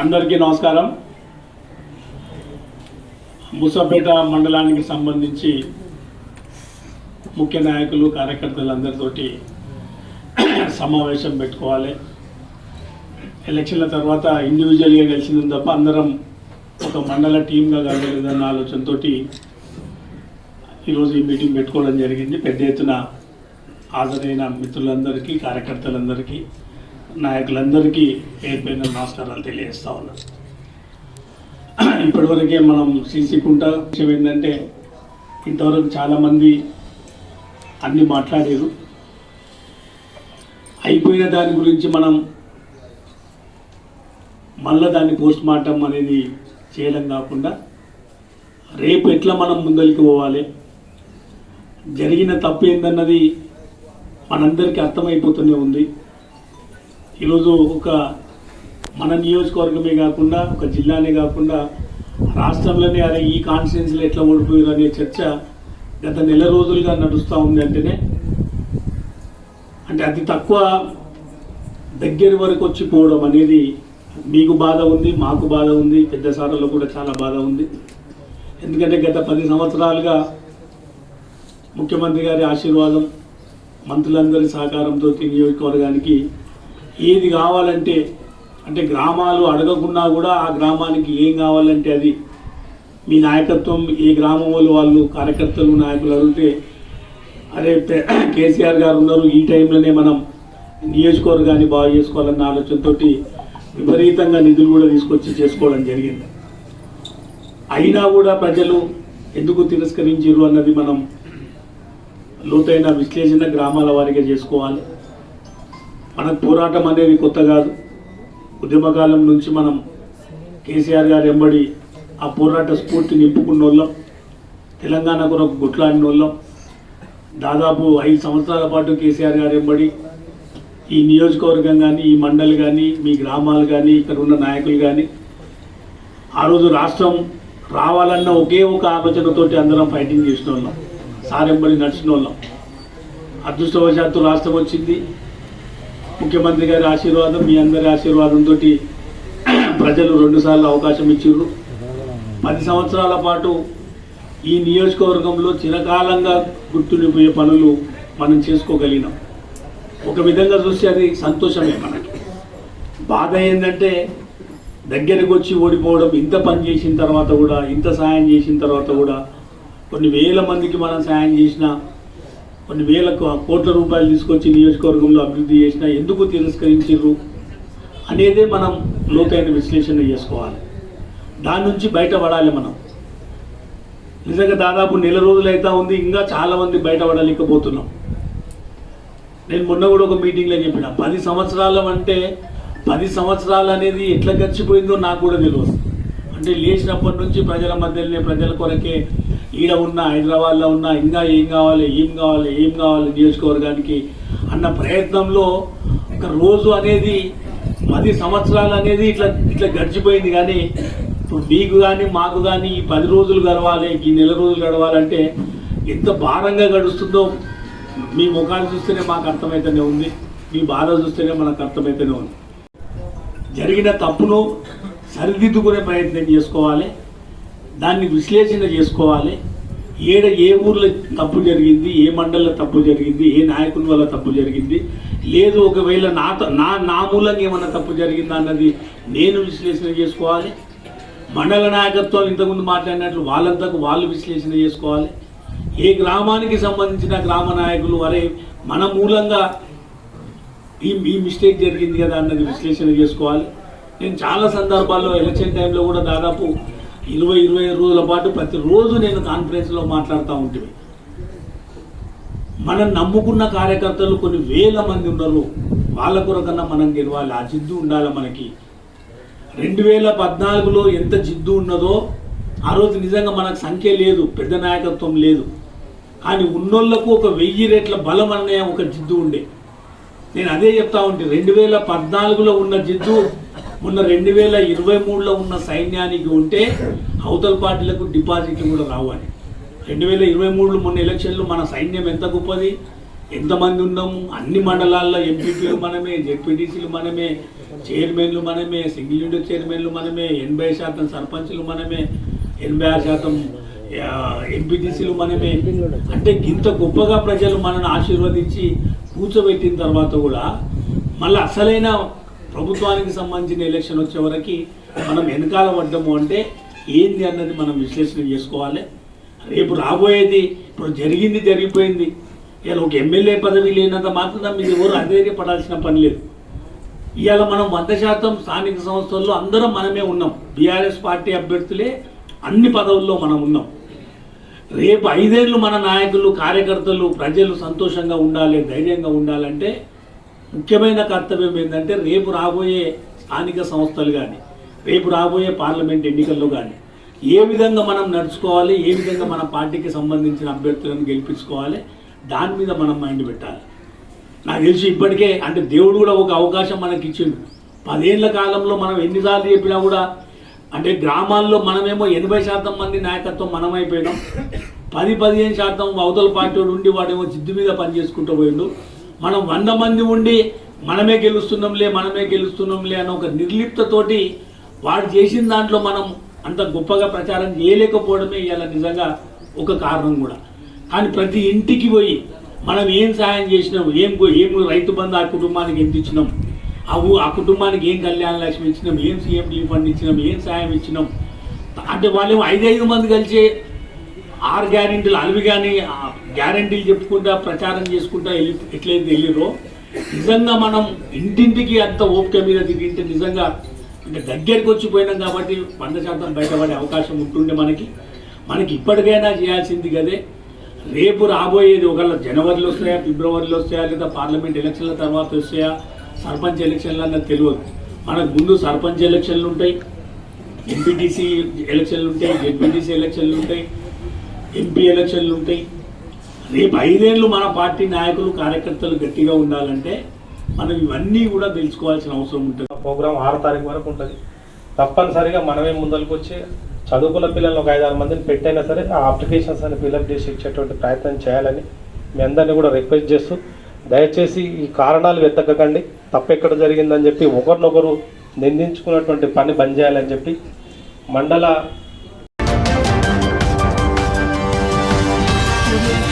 అందరికీ నమస్కారం. ముసాపేట మండలానికి సంబంధించి ముఖ్య నాయకులు కార్యకర్తలందరితోటి సమావేశం పెట్టుకోవాలి. ఎలక్షన్ల తర్వాత ఇండివిజువల్గా గెలిచింది తప్ప అందరం ఒక మండల టీంగా కలగలేదన్న ఆలోచనతో ఈరోజు ఈ మీటింగ్ పెట్టుకోవడం జరిగింది. పెద్ద ఎత్తున హాజరైన మిత్రులందరికీ కార్యకర్తలందరికీ నాయకులందరికీ పేరుపైన నమస్కారాలు తెలియజేస్తా ఉన్నారు ఇప్పటివరకే మనం సీసీకుంటా విషయం ఏంటంటే ఇంతవరకు చాలామంది అన్ని మాట్లాడారు. అయిపోయిన దాని గురించి మనం మళ్ళా దాన్ని పోస్ట్ మార్టం అనేది చేయడం కాకుండా రేపు ఎట్లా మనం ముందరికి పోవాలి? జరిగిన తప్పు ఏందన్నది మనందరికీ అర్థమైపోతూనే ఉంది. ఈరోజు ఒక మన నియోజకవర్గమే కాకుండా ఒక జిల్లానే కాకుండా రాష్ట్రంలోనే అదే ఈ కాన్స్టిట్యున్సీలో ఎట్లా ఓడిపోయారు అనే చర్చ గత నెల రోజులుగా నడుస్తూ ఉంది అంటేనే అంటే అతి తక్కువ దగ్గర వరకు వచ్చి పోవడం అనేది మీకు బాధ ఉంది మాకు బాధ ఉంది పెద్ద సార్లలో కూడా చాలా బాధ ఉంది. ఎందుకంటే గత పది సంవత్సరాలుగా ముఖ్యమంత్రి గారి ఆశీర్వాదం మంత్రులందరి సహకారంతో నియోజకవర్గానికి ఏది కావాలంటే అంటే గ్రామాలు అడగకున్నా కూడా ఆ గ్రామానికి ఏం కావాలంటే అది. మీ నాయకత్వం ఏ గ్రామం వాళ్ళు వాళ్ళు కార్యకర్తలు నాయకులు అడిగితే అరే కేసీఆర్ గారు ఉన్నారు ఈ టైంలోనే మనం నియోజకవర్గాన్ని బాగు చేసుకోవాలన్న ఆలోచనతోటి విపరీతంగా నిధులు కూడా తీసుకొచ్చి చేసుకోవడం జరిగింది. అయినా కూడా ప్రజలు ఎందుకు తిరస్కరించారు అన్నది మనం లోతైన విశ్లేషణ గ్రామాల వారిగా చేసుకోవాలి. మనకు పోరాటం అనేది కొత్త కాదు. ఉద్యమకాలం నుంచి మనం కేసీఆర్ గారు ఎంబడి ఆ పోరాట స్ఫూర్తి నింపుకున్న వాళ్ళం తెలంగాణ కొరకు గుట్లాడిన వాళ్ళం దాదాపు ఐదు సంవత్సరాల పాటు కేసీఆర్ గారు ఎంబడి ఈ నియోజకవర్గం కానీ ఈ మండలి కానీ మీ గ్రామాలు కానీ ఇక్కడ ఉన్న నాయకులు కానీ ఆ రోజు రాష్ట్రం రావాలన్న ఒకే ఒక ఆలోచనతోటి అందరం ఫైటింగ్ చేసిన వాళ్ళం సారెంబడి నడిచిన వాళ్ళం అదృష్టవశాత్తు రాష్ట్రం వచ్చింది. ముఖ్యమంత్రి గారి ఆశీర్వాదం మీ అందరి ఆశీర్వాదంతో ప్రజలు రెండుసార్లు అవకాశం ఇచ్చారు. పది సంవత్సరాల పాటు ఈ నియోజకవర్గంలో చిరకాలంగా గుర్తుండిపోయే పనులు మనం చేసుకోగలిగినాం. ఒక విధంగా చూస్తే అది సంతోషమే మనకి. బాధ ఏంటంటే దగ్గరకు వచ్చి ఓడిపోవడం ఇంత పని చేసిన తర్వాత కూడా ఇంత సాయం చేసిన తర్వాత కూడా కొన్ని వేల మందికి మనం సాయం చేసినా కొన్ని వేల కోట్ల రూపాయలు తీసుకొచ్చి నియోజకవర్గంలో అభివృద్ధి చేసిన ఎందుకు తిరస్కరించారు అనేదే మనం లోతైన విశ్లేషణ చేసుకోవాలి. దాని నుంచి బయటపడాలి మనం. నిజంగా దాదాపు నెల రోజులు అయితే ఉంది ఇంకా చాలామంది బయటపడలేకపోతున్నాం. నేను మొన్న కూడా ఒక మీటింగ్లో చెప్పిన పది సంవత్సరాలు అంటే పది సంవత్సరాలు అనేది ఎట్లా గడిచిపోయిందో నాకు కూడా తెలియదు. అంటే లేచినప్పటి నుంచి ప్రజల మధ్యలోనే ప్రజల కొరకే ఈడ ఉన్న హైదరాబాద్లో ఉన్న ఇంకా ఏం కావాలి ఏం కావాలి ఏం కావాలి నియోజకవర్గానికి అన్న ప్రయత్నంలో ఒక రోజు అనేది పది సంవత్సరాలు అనేది ఇట్లా ఇట్లా గడిచిపోయింది. కానీ ఇప్పుడు మీకు కానీ మాకు కానీ ఈ పది రోజులు గడవాలి ఈ నెల రోజులు గడవాలంటే ఎంత భారంగా గడుస్తుందో మీ ముఖాలు చూస్తేనే మాకు అర్థమైతేనే ఉంది. మీ బాధ చూస్తేనే మనకు అర్థమైతేనే ఉంది. జరిగిన తప్పును సరిదిద్దుకునే ప్రయత్నం చేసుకోవాలి. దాన్ని విశ్లేషణ చేసుకోవాలి. ఏడ ఏ ఊర్లో తప్పు జరిగింది ఏ మండలంలో తప్పు జరిగింది ఏ నాయకుని వల్ల తప్పు జరిగింది లేదు ఒకవేళ నా నా నా మూలంగా ఏమన్నా తప్పు జరిగిందా అన్నది నేను విశ్లేషణ చేసుకోవాలి. మండల నాయకత్వం ఇంతకుముందు మాట్లాడినట్లు వాళ్ళంతకు వాళ్ళు విశ్లేషణ చేసుకోవాలి. ఏ గ్రామానికి సంబంధించిన గ్రామ నాయకులు వరే మన మూలంగా ఈ ఈ మిస్టేక్ జరిగింది కదా అన్నది విశ్లేషణ చేసుకోవాలి. నేను చాలా సందర్భాల్లో ఎలక్షన్ టైంలో కూడా దాదాపు ఇరవై ఇరవై రోజుల పాటు ప్రతిరోజు నేను కాన్ఫరెన్స్లో మాట్లాడుతూ ఉంటుంది మనం నమ్ముకున్న కార్యకర్తలు కొన్ని వేల మంది ఉన్నారు వాళ్ళ కొరకన్నా మనం గెలవాలి. ఆ జిద్దు ఉండాలి మనకి. రెండు వేల పద్నాలుగులో ఎంత జిద్దు ఉన్నదో ఆ రోజు నిజంగా మనకు సంఖ్య లేదు. పెద్ద నాయకత్వం లేదు. కానీ ఉన్నోళ్ళకు ఒక వెయ్యి రెట్ల బలం అనే ఒక జిద్దు ఉండే. నేను అదే చెప్తా ఉంటే. రెండు వేల పద్నాలుగులో ఉన్న జిద్దు మొన్న రెండు వేల ఇరవై మూడులో ఉన్న సైన్యానికి ఉంటే అవతల పార్టీలకు డిపాజిట్లు కూడా రావాలి రెండు వేల ఇరవై మూడులో మొన్న ఎలక్షన్లు మన సైన్యం ఎంత గొప్పది? ఎంతమంది ఉన్నాము? అన్ని మండలాల్లో ఎంపీపీలు మనమే జెడ్పీటీసీలు మనమే చైర్మన్లు మనమే సింగిల్ విండో చైర్మన్లు మనమే ఎనభై శాతం సర్పంచ్లు మనమే ఎనభై ఆరు శాతం ఎంపీటీసీలు మనమే. అంటే ఇంత గొప్పగా ప్రజలు మనల్ని ఆశీర్వదించి కూర్చోబెట్టిన తర్వాత కూడా మళ్ళీ అసలైన ప్రభుత్వానికి సంబంధించిన ఎలక్షన్ వచ్చే వరకు మనం వెనకాల పడ్డము అంటే ఏంది అన్నది మనం విశ్లేషణ చేసుకోవాలి. రేపు రాబోయేది ఇప్పుడు జరిగింది జరిగిపోయింది. ఇలా ఒక ఎమ్మెల్యే పదవి లేనంత మాత్రం మీరు ఎవరు అధైర్యపడాల్సిన పని లేదు. ఇవాళ మనం వంద శాతం స్థానిక సంస్థల్లో అందరం మనమే ఉన్నాం. బీఆర్ఎస్ పార్టీ అభ్యర్థులే అన్ని పదవుల్లో మనం ఉన్నాం. రేపు ఐదేళ్ళు మన నాయకులు కార్యకర్తలు ప్రజలు సంతోషంగా ఉండాలి ధైర్యంగా ఉండాలంటే ముఖ్యమైన కర్తవ్యం ఏంటంటే రేపు రాబోయే స్థానిక సంస్థలు కానీ రేపు రాబోయే పార్లమెంట్ ఎన్నికల్లో కానీ ఏ విధంగా మనం నడుచుకోవాలి ఏ విధంగా మన పార్టీకి సంబంధించిన అభ్యర్థులను గెలిపించుకోవాలి దాని మీద మనం మైండ్ పెట్టాలి. నాకు తెలిసి ఇప్పటికే అంటే దేవుడు కూడా ఒక అవకాశం మనకి ఇచ్చిండు. పదేళ్ళ కాలంలో మనం ఎన్నిసార్లు చెప్పినా కూడా అంటే గ్రామాల్లో మనమేమో ఎనభై శాతం మంది నాయకత్వం మనం అయిపోయినాం పది పదిహేను శాతం అవతల పార్టీ నుండి ఉండి వాడేమో జిద్దు మీద పని చేసుకుంటూ పోయిండు. మనం వంద మంది ఉండి మనమే గెలుస్తున్నాంలే మనమే గెలుస్తున్నాంలే అన్న ఒక నిర్లిప్తతోటి వాడు చేసిన దాంట్లో మనం అంత గొప్పగా ప్రచారం చేయలేకపోవడమే ఇవాళ నిజంగా ఒక కారణం కూడా. కానీ ప్రతి ఇంటికి పోయి మనం ఏం సాయం చేసినాం ఏం ఏం రైతు బంధు ఆ కుటుంబానికి ఎంత ఇచ్చినాం అవు ఆ కుటుంబానికి ఏం కళ్యాణ లక్ష్మి ఇచ్చినాం ఏం సీఎం డీ ఫండ్ ఇచ్చినాం ఏం సహాయం ఇచ్చినాం అంటే వాళ్ళు ఐదు మంది కలిసి ఆరు గ్యారెంటీలు అవి కానీ గ్యారెంటీలు చెప్పుకుంటా ప్రచారం చేసుకుంటా వెళ్ళి ఎట్లయితే వెళ్ళిరో నిజంగా మనం ఇంటింటికి అంత ఓపిక మీద తిరిగింటే నిజంగా అంటే దగ్గరికి వచ్చిపోయినాం కాబట్టి వంద శాతం బయటపడే అవకాశం ఉంటుండే మనకి. మనకి ఇప్పటికైనా చేయాల్సింది కదే రేపు రాబోయేది ఒకవేళ జనవరిలో వస్తాయా ఫిబ్రవరిలో వస్తాయా లేదా పార్లమెంట్ ఎలక్షన్ల తర్వాత వస్తాయా సర్పంచ్ ఎలక్షన్లు అన్నది తెలియదు మనకు ముందు సర్పంచ్ ఎలక్షన్లు ఉంటాయి ఎంపీటీసీ ఎలక్షన్లు ఉంటాయి జెడ్పీటీసీ ఎలక్షన్లు ఉంటాయి ఎంపీ ఎలక్షన్లు ఉంటాయి. రేపు ఐదేళ్ళు మన పార్టీ నాయకులు కార్యకర్తలు గట్టిగా ఉండాలంటే మనం ఇవన్నీ కూడా తెలుసుకోవాల్సిన అవసరం ఉంటుంది. ప్రోగ్రామ్ ఆరో తారీఖు వరకు ఉంటుంది. తప్పనిసరిగా మనమే ముందరకు వచ్చి చదువుకున్న పిల్లలు ఒక ఐదారు మందిని పెట్టైనా సరే ఆ అప్లికేషన్స్ అని ఫిల్అప్ చేసి ఇచ్చేటువంటి ప్రయత్నం చేయాలని మీ అందరినీ కూడా రిక్వెస్ట్ చేస్తూ దయచేసి ఈ కారణాలు వెతకకండి. తప్పెక్కడ జరిగిందని చెప్పి ఒకరినొకరు నిందించుకున్నటువంటి పని బంద్ చేయాలని చెప్పి మండల Yeah.